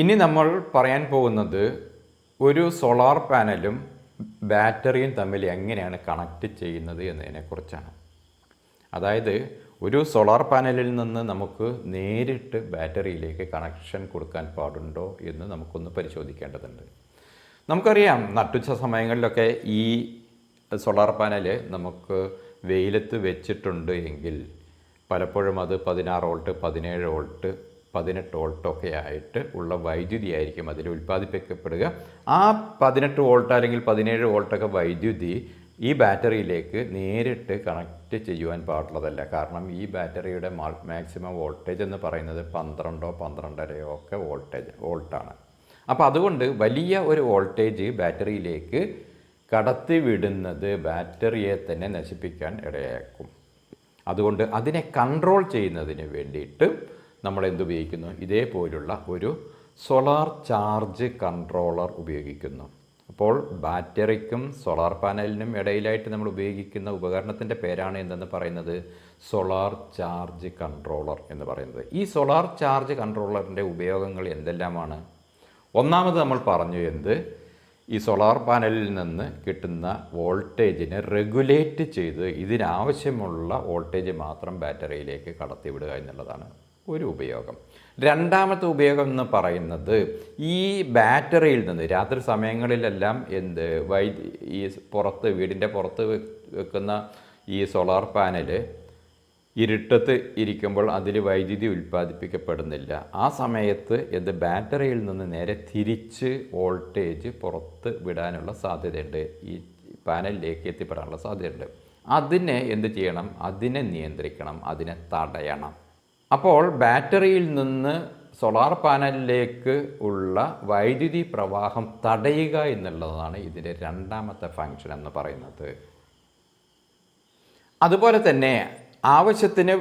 ഇനി നമ്മൾ പറയാൻ പോകുന്നത് ഒരു സോളാർ പാനലും ബാറ്ററിയും തമ്മിൽ എങ്ങനെയാണ് കണക്ട് ചെയ്യുന്നത് എന്നതിനെക്കുറിച്ചാണ്. അതായത് ഒരു സോളാർ പാനലിൽ നിന്ന് നമുക്ക് നേരിട്ട് ബാറ്ററിയിലേക്ക് കണക്ഷൻ കൊടുക്കാൻ പാടുണ്ടോ എന്ന് നമുക്കൊന്ന് പരിശോധിക്കേണ്ടതുണ്ട്. നമുക്കറിയാം നട്ടുച്ച സമയങ്ങളിലൊക്കെ ഈ സോളാർ പാനൽ നമുക്ക് വെയിലത്ത് വെച്ചിട്ടുണ്ട് എങ്കിൽ പലപ്പോഴും അത് പതിനാറ് വോൾട്ട് പതിനേഴ് വോൾട്ട് പതിനെട്ട് വോൾട്ടൊക്കെ ആയിട്ട് ഉള്ള വൈദ്യുതി ആയിരിക്കും അതിൽ ഉൽപ്പാദിപ്പിക്കപ്പെടുക. ആ പതിനെട്ട് വോൾട്ട് അല്ലെങ്കിൽ പതിനേഴ് വോൾട്ടൊക്കെ വൈദ്യുതി ഈ ബാറ്ററിയിലേക്ക് നേരിട്ട് കണക്റ്റ് ചെയ്യുവാൻ പാടുള്ളതല്ല. കാരണം ഈ ബാറ്ററിയുടെ മാക്സിമം വോൾട്ടേജ് എന്ന് പറയുന്നത് പന്ത്രണ്ടോ പന്ത്രണ്ടരയോ ഒക്കെ വോൾട്ടേജ് വോൾട്ടാണ്. അപ്പോൾ അതുകൊണ്ട് വലിയ ഒരു വോൾട്ടേജ് ബാറ്ററിയിലേക്ക് കടത്തിവിടുന്നത് ബാറ്ററിയെ തന്നെ നശിപ്പിക്കാൻ ഇടയാക്കും. അതുകൊണ്ട് അതിനെ കൺട്രോൾ ചെയ്യുന്നതിന് വേണ്ടിയിട്ട് നമ്മൾ എന്തുപയോഗിക്കുന്നു ഇതേപോലുള്ള ഒരു സോളാർ ചാർജ് കൺട്രോളർ ഉപയോഗിക്കുന്നു. അപ്പോൾ ബാറ്ററിക്കും സോളാർ പാനലിനും ഇടയിലായിട്ട് നമ്മൾ ഉപയോഗിക്കുന്ന ഉപകരണത്തിന്റെ പേരാണ് എന്തെന്ന് പറയുന്നത്? സോളാർ ചാർജ് കൺട്രോളർ എന്ന് പറയുന്നത്. ഈ സോളാർ ചാർജ് കൺട്രോളറിന്റെ ഉപയോഗങ്ങൾ എന്തെല്ലാമാണ്? ഒന്നാമത് നമ്മൾ പറഞ്ഞു എന്ത്? ഈ സോളാർ പാനലിൽ നിന്ന് കിട്ടുന്ന വോൾട്ടേജിനെ റെഗുലേറ്റ് ചെയ്ത് ഇതിനാവശ്യമുള്ള വോൾട്ടേജ് മാത്രം ബാറ്ററിയിലേക്ക് കടത്തിവിടുക എന്നുള്ളതാണ്. ഒരു ഉപയോഗം. രണ്ടാമത്തെ ഉപയോഗം എന്ന് പറയുന്നത് ഈ ബാറ്ററിയിൽ നിന്ന് രാത്രി സമയങ്ങളിലെല്ലാം എന്ത് വൈദ്യു ഈ പുറത്ത് വീടിന്റെ പുറത്ത് വെക്കുന്ന ഈ സോളാർ പാനൽ ഇരുട്ടത്ത് ഇരിക്കുമ്പോൾ അതിൽ വൈദ്യുതി ഉൽപ്പാദിപ്പിക്കപ്പെടുന്നില്ല. ആ സമയത്ത് എന്ത് ബാറ്ററിയിൽ നിന്ന് നേരെ തിരിച്ച് വോൾട്ടേജ് പുറത്ത് വിടാനുള്ള സാധ്യതയുണ്ട്. ഈ പാനലിലേക്ക് എത്തിപ്പെടാനുള്ള സാധ്യതയുണ്ട്. അതിനെ എന്ത് ചെയ്യണം? അതിനെ നിയന്ത്രിക്കണം. അതിനെ തടയണം. അപ്പോൾ ബാറ്ററിയിൽ നിന്ന് സോളാർ പാനലിലേക്ക് ഉള്ള വൈദ്യുതി പ്രവാഹം തടയുക എന്നുള്ളതാണ് ഇതിന്റെ രണ്ടാമത്തെ ഫങ്ഷൻ എന്ന് പറയുന്നത്. അതുപോലെ തന്നെ ആവശ്യത്തിന്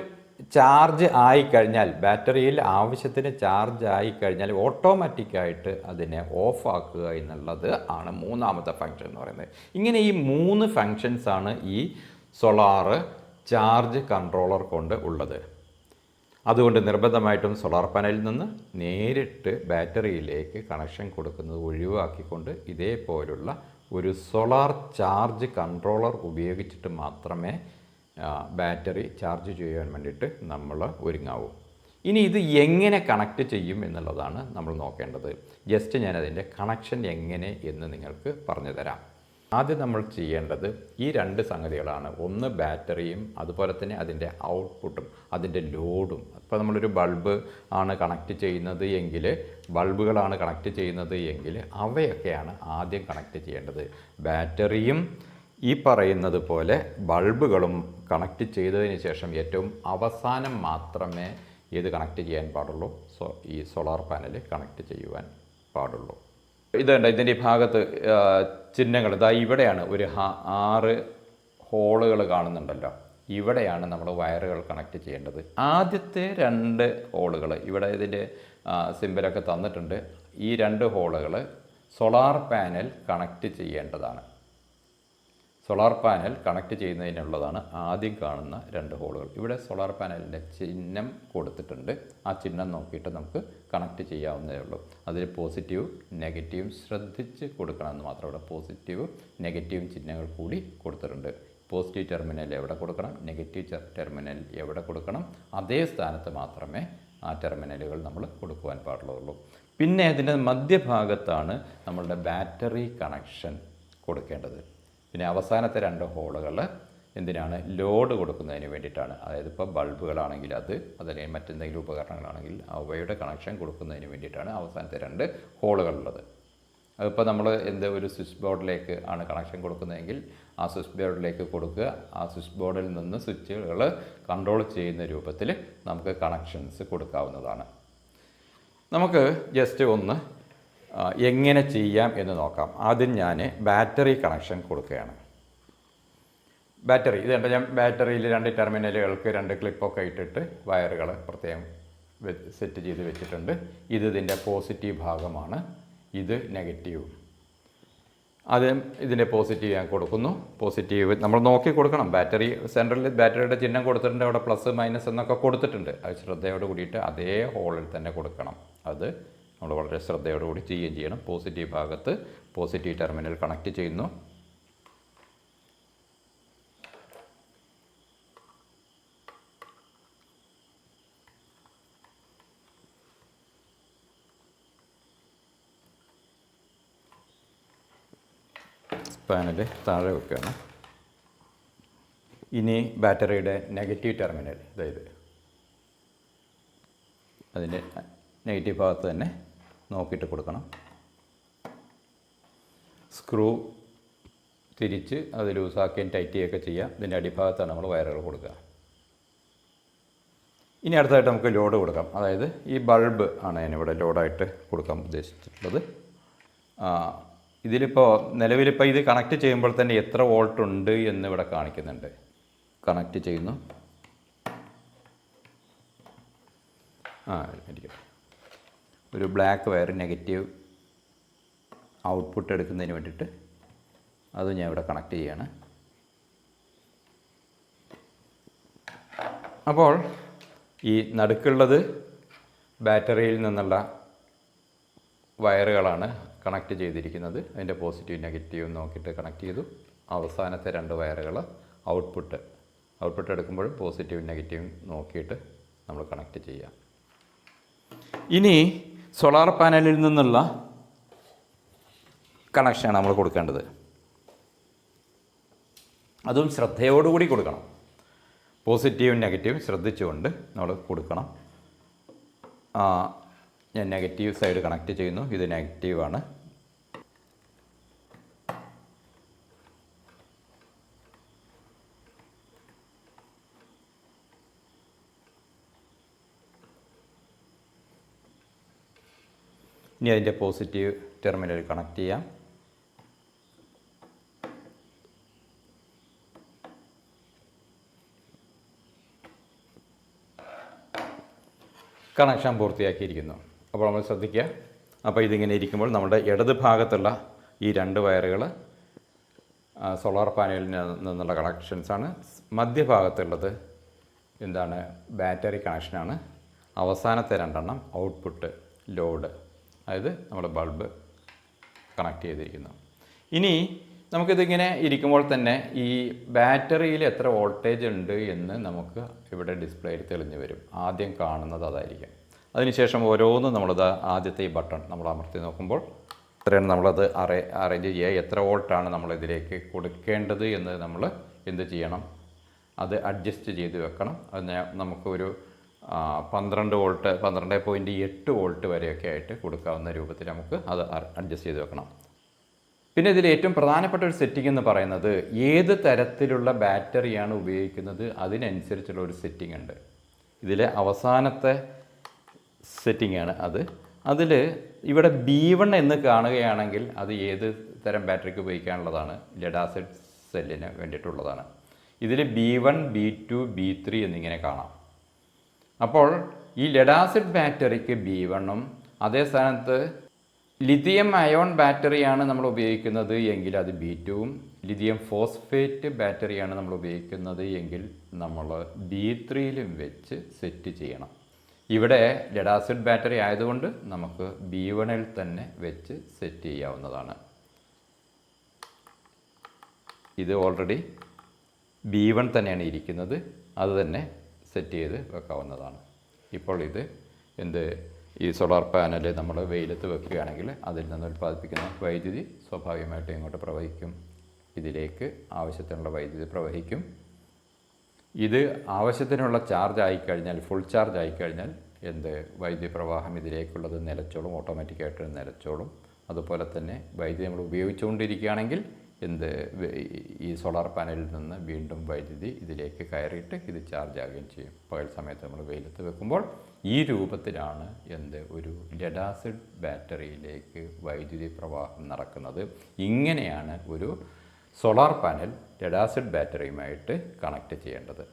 ചാർജ് ആയിക്കഴിഞ്ഞാൽ ബാറ്ററിയിൽ ആവശ്യത്തിന് ചാർജ് ആയിക്കഴിഞ്ഞാൽ ഓട്ടോമാറ്റിക്കായിട്ട് അതിനെ ഓഫ് ആക്കുക എന്നുള്ളത് ആണ് മൂന്നാമത്തെ ഫങ്ഷൻ എന്ന് പറയുന്നത്. ഇങ്ങനെ ഈ മൂന്ന് ഫങ്ഷൻസാണ് ഈ സോളാറ് ചാർജ് കൺട്രോളർ കൊണ്ട് ഉള്ളത്. അതുകൊണ്ട് നിർബന്ധമായിട്ടും സോളാർ പാനലിൽ നിന്ന് നേരിട്ട് ബാറ്ററിയിലേക്ക് കണക്ഷൻ കൊടുക്കുന്നത് ഒഴിവാക്കിക്കൊണ്ട് ഇതേപോലുള്ള ഒരു സോളാർ ചാർജ് കൺട്രോളർ ഉപയോഗിച്ചിട്ട് മാത്രമേ ബാറ്ററി ചാർജ് ചെയ്യാൻ വേണ്ടിയിട്ട് നമ്മൾ ഒരുങ്ങാവൂ. ഇനി ഇത് എങ്ങനെ കണക്ട് ചെയ്യും എന്നുള്ളതാണ് നമ്മൾ നോക്കേണ്ടത്. ജസ്റ്റ് ഞാനതിന്റെ കണക്ഷൻ എങ്ങനെ എന്ന് നിങ്ങൾക്ക് പറഞ്ഞു തരാം ആദ്യം നമ്മൾ ചെയ്യേണ്ടത് ഈ രണ്ട് സംഗതികളാണ്. ഒന്ന് ബാറ്ററിയും അതുപോലെ തന്നെ അതിന്റെ ഔട്ട്പുട്ടും അതിന്റെ ലോഡും ഇപ്പോൾ നമ്മളൊരു ബൾബ് ആണ് കണക്റ്റ് ചെയ്യുന്നത് എങ്കിൽ ബൾബുകളാണ് കണക്റ്റ് ചെയ്യുന്നത് എങ്കിൽ അവയൊക്കെയാണ് ആദ്യം കണക്റ്റ് ചെയ്യേണ്ടത്. ബാറ്ററിയും ഈ പറയുന്നത് പോലെ ബൾബുകളും കണക്റ്റ് ചെയ്തതിന് ശേഷം ഏറ്റവും അവസാനം മാത്രമേ ഇത് കണക്റ്റ് ചെയ്യാൻ പാടുള്ളൂ. സോ ഈ സോളാർ പാനൽ കണക്റ്റ് ചെയ്യുവാൻ പാടുള്ളൂ. ഇതുണ്ട്. ഇതിന്റെ ഭാഗത്ത് ചിഹ്നങ്ങൾ. ഇതാ ഇവിടെയാണ് ഒരു ആറ് ഹോളുകൾ കാണുന്നുണ്ടല്ലോ. ഇവിടെയാണ് നമ്മൾ വയറുകൾ കണക്ട് ചെയ്യേണ്ടത്. ആദ്യത്തെ രണ്ട് ഹോളുകൾ ഇവിടെ ഇതിന്റെ സിമ്പലൊക്കെ തന്നിട്ടുണ്ട്. ഈ രണ്ട് ഹോളുകൾ സോളാർ പാനൽ കണക്ട് ചെയ്യേണ്ടതാണ്. സോളാർ പാനൽ കണക്ട് ചെയ്യുന്നതിനുള്ളതാണ് ആദ്യം കാണുന്ന രണ്ട് ഹോളുകൾ. ഇവിടെ സോളാർ പാനലിന്റെ ചിഹ്നം കൊടുത്തിട്ടുണ്ട്. ആ ചിഹ്നം നോക്കിയിട്ട് നമുക്ക് കണക്ട് ചെയ്യാവുന്നതേ ഉള്ളൂ. അതിൽ പോസിറ്റീവും നെഗറ്റീവും ശ്രദ്ധിച്ച് കൊടുക്കണമെന്ന് മാത്രം ഇവിടെ പോസിറ്റീവും നെഗറ്റീവും ചിഹ്നങ്ങൾ കൂടി കൊടുത്തിട്ടുണ്ട്. പോസിറ്റീവ് ടെർമിനൽ എവിടെ കൊടുക്കണം? നെഗറ്റീവ് ടെർമിനൽ എവിടെ കൊടുക്കണം? അതേ സ്ഥാനത്ത് മാത്രമേ ആ ടെർമിനലുകൾ നമ്മൾ കൊടുക്കുവാൻ പാടുള്ളൂ പിന്നെ അതിന്റെ മധ്യഭാഗത്താണ് നമ്മളുടെ ബാറ്ററി കണക്ഷൻ കൊടുക്കേണ്ടത്. പിന്നെ അവസാനത്തെ രണ്ട് ഹോളുകൾ എന്തിനാണ്? ലോഡ് കൊടുക്കുന്നതിന് വേണ്ടിയിട്ടാണ്. അതായത് ഇപ്പോൾ ബൾബുകളാണെങ്കിൽ അത് അതല്ലെങ്കിൽ മറ്റെന്തെങ്കിലും ഉപകരണങ്ങളാണെങ്കിൽ അവയുടെ കണക്ഷൻ കൊടുക്കുന്നതിന് വേണ്ടിയിട്ടാണ് അവസാനത്തെ രണ്ട് ഹോളുകളുള്ളത് അതിപ്പോൾ നമ്മൾ എന്ത് ഒരു സ്വിച്ച് ബോർഡിലേക്ക് ആണ് കണക്ഷൻ കൊടുക്കുന്നതെങ്കിൽ ആ സ്വിച്ച് ബോർഡിലേക്ക് കൊടുക്കുക. ആ സ്വിച്ച് ബോർഡിൽ നിന്ന് സ്വിച്ചുകൾ കൺട്രോൾ ചെയ്യുന്ന രൂപത്തിൽ നമുക്ക് കണക്ഷൻസ് കൊടുക്കാവുന്നതാണ്. നമുക്ക് ജസ്റ്റ് ഒന്ന് എങ്ങനെ ചെയ്യാം എന്ന് നോക്കാം. ആദ്യം ഞാൻ ബാറ്ററി കണക്ഷൻ കൊടുക്കുകയാണ്. ബാറ്ററി ഇത് ഞാൻ ബാറ്ററിയിൽ രണ്ട് ടെർമിനലുകൾക്ക് രണ്ട് ക്ലിപ്പൊക്കെ ഇട്ടിട്ട് വയറുകൾ പ്രത്യേകം സെറ്റ് ചെയ്ത് വെച്ചിട്ടുണ്ട്. ഇത് ഇതിന്റെ പോസിറ്റീവ് ഭാഗമാണ്. ഇത് നെഗറ്റീവ്. അത് ഇതിന്റെ പോസിറ്റീവ് ഞാൻ കൊടുക്കുന്നു. പോസിറ്റീവ് നമ്മൾ നോക്കി കൊടുക്കണം. ബാറ്ററി സെൻട്രലിൽ ബാറ്ററിയുടെ ചിഹ്നം കൊടുത്തിട്ടുണ്ട്. അവിടെ പ്ലസ് മൈനസ് എന്നൊക്കെ കൊടുത്തിട്ടുണ്ട്. അത് ശ്രദ്ധയോട് കൂടിയിട്ട് അതേ ഹോളിൽ തന്നെ കൊടുക്കണം. അത് നമ്മൾ വളരെ ശ്രദ്ധയോടുകൂടി ചെയ്യുകയും ചെയ്യണം. പോസിറ്റീവ് ഭാഗത്ത് പോസിറ്റീവ് ടെർമിനൽ കണക്ട് ചെയ്യുന്നു. പാനൽ താഴെ വെക്കുകയാണ്. ഇനി ബാറ്ററിയുടെ നെഗറ്റീവ് ടെർമിനൽ അതായത് അതിന്റെ നെഗറ്റീവ് ഭാഗത്ത് തന്നെ നോക്കിയിട്ട് കൊടുക്കണം. സ്ക്രൂ തിരിച്ച് അത് ലൂസാക്കുകയും ടൈറ്റ് ചെയ്യുകയൊക്കെ ചെയ്യാം. ഇതിന്റെ അടിഭാഗത്താണ് നമ്മൾ വയറുകൾ കൊടുക്കുക. ഇനി അടുത്തായിട്ട് നമുക്ക് ലോഡ് കൊടുക്കാം. അതായത് ഈ ബൾബ് ആണ് ഞാനിവിടെ ലോഡായിട്ട് കൊടുക്കാൻ ഉദ്ദേശിച്ചിട്ടുള്ളത്. ഇതിലിപ്പോൾ നിലവിലിപ്പോൾ ഇത് കണക്ട് ചെയ്യുമ്പോൾ തന്നെ എത്ര വോൾട്ട് ഉണ്ട് എന്ന് ഇവിടെ കാണിക്കുന്നുണ്ട്. കണക്ട് ചെയ്യുന്നു. ആ ഇരിക്കട്ടെ. ഒരു ബ്ലാക്ക് വയർ നെഗറ്റീവ് ഔട്ട്പുട്ട് എടുക്കുന്നതിന് വേണ്ടിയിട്ട് അത് ഞാൻ ഇവിടെ കണക്ട് ചെയ്യാണ്. അപ്പോൾ ഈ നടുക്കുള്ളത് ബാറ്ററിയിൽ നിന്നുള്ള വയറുകളാണ് കണക്ട് ചെയ്തിരിക്കുന്നത്. അതിന്റെ പോസിറ്റീവ് നെഗറ്റീവ് നോക്കിയിട്ട് കണക്ട് ചെയ്തു. അവസാനത്തെ രണ്ട് വയറുകൾ ഔട്ട്പുട്ട് ഔട്ട്പുട്ട് എടുക്കുമ്പോൾ പോസിറ്റീവ് നെഗറ്റീവ് നോക്കിയിട്ട് നമ്മൾ കണക്ട് ചെയ്യാം. ഇനി സോളാർ പാനലിൽ നിന്നുള്ള കണക്ഷനാണ് നമ്മൾ കൊടുക്കേണ്ടത്. അതും ശ്രദ്ധയോടുകൂടി കൊടുക്കണം. പോസിറ്റീവും നെഗറ്റീവും ശ്രദ്ധിച്ചുകൊണ്ട് നമ്മൾ കൊടുക്കണം. ഞാൻ നെഗറ്റീവ് സൈഡ് കണക്റ്റ് ചെയ്യുന്നു. ഇത് നെഗറ്റീവാണ്. ഇനി അതിന്റെ പോസിറ്റീവ് ടെർമിനൽ കണക്ട് ചെയ്യാം. കണക്ഷൻ പൂർത്തിയാക്കിയിരിക്കുന്നു. അപ്പോൾ നമ്മൾ ശ്രദ്ധിക്കുക. അപ്പോൾ ഇതിങ്ങനെ ഇരിക്കുമ്പോൾ നമ്മുടെ ഇടത് ഭാഗത്തുള്ള ഈ രണ്ട് വയറുകൾ സോളാർ പാനലിൽ നിന്നുള്ള കണക്ഷൻസാണ് മധ്യഭാഗത്തുള്ളത് എന്താണ്? ബാറ്ററി കണക്ഷനാണ് അവസാനത്തെ രണ്ടെണ്ണം ഔട്ട്പുട്ട് ലോഡ് അതായത് നമ്മുടെ ബൾബ് കണക്ട് ചെയ്തിരിക്കുന്നു. ഇനി നമുക്കിതിങ്ങനെ ഇരിക്കുമ്പോൾ തന്നെ ഈ ബാറ്ററിയിൽ എത്ര വോൾട്ടേജ് ഉണ്ട് എന്ന് നമുക്ക് ഇവിടെ ഡിസ്പ്ലേയിൽ തെളിഞ്ഞു വരും. ആദ്യം കാണുന്നത് അതായിരിക്കും. അതിനുശേഷം ഓരോന്നും നമ്മളത് ആദ്യത്തെ ഈ ബട്ടൺ നമ്മൾ അമർത്തി നോക്കുമ്പോൾ എത്രയാണ് നമ്മളത് അറേ അറേഞ്ച് ചെയ്യുക. എത്ര വോൾട്ടാണ് നമ്മളിതിലേക്ക് കൊടുക്കേണ്ടത് എന്ന് നമ്മൾ എന്ത് ചെയ്യണം? അത് അഡ്ജസ്റ്റ് ചെയ്ത് വെക്കണം. അത് നമുക്കൊരു പന്ത്രണ്ട് വോൾട്ട് പന്ത്രണ്ട് പോയിന്റ് എട്ട് വോൾട്ട് വരെയൊക്കെ ആയിട്ട് കൊടുക്കാവുന്ന രൂപത്തിൽ നമുക്ക് അത് അഡ്ജസ്റ്റ് ചെയ്ത് വെക്കണം. പിന്നെ ഇതിൽ ഏറ്റവും പ്രധാനപ്പെട്ട ഒരു സെറ്റിംഗ് എന്ന് പറയുന്നത് ഏത് തരത്തിലുള്ള ബാറ്ററിയാണ് ഉപയോഗിക്കുന്നത് അതിനനുസരിച്ചുള്ള ഒരു സെറ്റിംഗ് ഉണ്ട്. ഇതിലെ അവസാനത്തെ സെറ്റിംഗ് ആണ് അത്. അതിൽ ഇവിടെ ബി വൺ എന്ന് കാണുകയാണെങ്കിൽ അത് ഏത് തരം ബാറ്ററിക്ക് ഉപയോഗിക്കാനുള്ളതാണ്? ലെഡാസിഡ് സെല്ലിന് വേണ്ടിയിട്ടുള്ളതാണ്. ഇതിൽ B one B two B three എന്നിങ്ങനെ കാണാം. അപ്പോൾ ഈ ലെഡാസിഡ് ബാറ്ററിക്ക് ബി വണ്ണും അതേ സ്ഥാനത്ത് ലിഥിയം അയോൺ ബാറ്ററിയാണ് നമ്മൾ ഉപയോഗിക്കുന്നത് എങ്കിൽ അത് ബി ടുവും ലിഥിയം ഫോസ്ഫേറ്റ് ബാറ്ററിയാണ് നമ്മൾ ഉപയോഗിക്കുന്നത് എങ്കിൽ നമ്മൾ ബി ത്രീയിലും വെച്ച് സെറ്റ് ചെയ്യണം. ഇവിടെ ലെഡാസിഡ് ബാറ്ററി ആയതുകൊണ്ട് നമുക്ക് ബി വണിൽ തന്നെ വെച്ച് സെറ്റ് ചെയ്യാവുന്നതാണ്. ഇത് ഓൾറെഡി ബി വൺ തന്നെയാണ് ഇരിക്കുന്നത്. അത് തന്നെ സെറ്റ് ചെയ്ത് വെക്കാവുന്നതാണ്. ഇപ്പോൾ ഇത് എന്ത് ഈ സോളാർ പാനൽ നമ്മൾ വെയിലത്ത് വെക്കുകയാണെങ്കിൽ അതിൽ നിന്ന് ഉൽപ്പാദിപ്പിക്കുന്ന വൈദ്യുതി സ്വാഭാവികമായിട്ടും ഇങ്ങോട്ട് പ്രവഹിക്കും. ഇതിലേക്ക് ആവശ്യത്തിനുള്ള വൈദ്യുതി പ്രവഹിക്കും. ഇത് ആവശ്യത്തിനുള്ള ചാർജ് ആയിക്കഴിഞ്ഞാൽ ഫുൾ ചാർജ് ആയിക്കഴിഞ്ഞാൽ എന്ത് വൈദ്യുതി പ്രവാഹം ഇതിലേക്കുള്ളത് നിലച്ചോളും ഓട്ടോമാറ്റിക്കായിട്ട് നിലച്ചോളും. അതുപോലെ തന്നെ വൈദ്യുതി നമ്മൾ ഉപയോഗിച്ചുകൊണ്ടിരിക്കുകയാണെങ്കിൽ എന്ത് ഈ സോളാർ പാനലിൽ നിന്ന് വീണ്ടും വൈദ്യുതി ഇതിലേക്ക് കയറിയിട്ട് ഇത് ചാർജ് ആകുകയും ചെയ്യും. പകൽ സമയത്ത് നമ്മൾ വെയിലത്ത് വെക്കുമ്പോൾ ഈ രൂപത്തിലാണ് എന്ത് ഒരു ലെഡാസിഡ് ബാറ്ററിയിലേക്ക് വൈദ്യുതി പ്രവാഹം നടക്കുന്നത്. ഇങ്ങനെയാണ് ഒരു സോളാർ പാനൽ ലെഡാസിഡ് ബാറ്ററിയുമായിട്ട് കണക്ട് ചെയ്യേണ്ടത്.